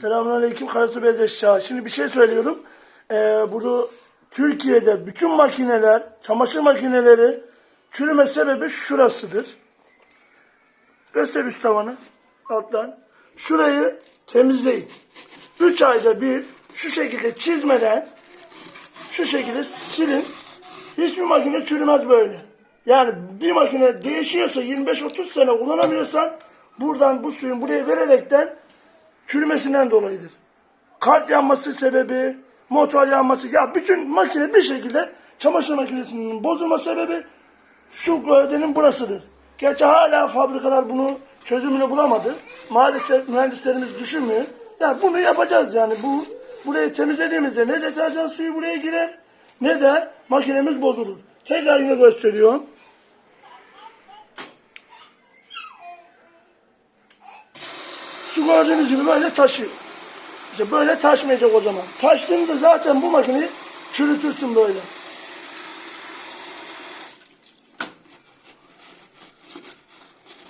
Selamünaleyküm Karasu Beyaz Eşya. Şimdi bir şey söylüyorum. Ee, burada Türkiye'de bütün makineler, çamaşır makineleri çürüme sebebi şurasıdır. Göster üst tavanı alttan. Şurayı temizleyin. 3 ayda bir şu şekilde çizmeden şu şekilde silin. Hiçbir makine çürümez böyle. Yani bir makine değişiyorsa 25-30 sene kullanamıyorsan buradan bu suyun buraya vererekten çürümesinden dolayıdır. Kart yanması sebebi, motor yanması, ya bütün makine bir şekilde çamaşır makinesinin bozulma sebebi şu gövdenin burasıdır. Gerçi hala fabrikalar bunu çözümünü bulamadı. Maalesef mühendislerimiz düşünmüyor. Ya bunu yapacağız yani bu burayı temizlediğimizde ne deterjan suyu buraya girer ne de makinemiz bozulur. Tekrar yine gösteriyorum. Su gördüğünüz gibi böyle taşıyor. İşte böyle taşmayacak o zaman. Taştığında zaten bu makineyi çürütürsün böyle.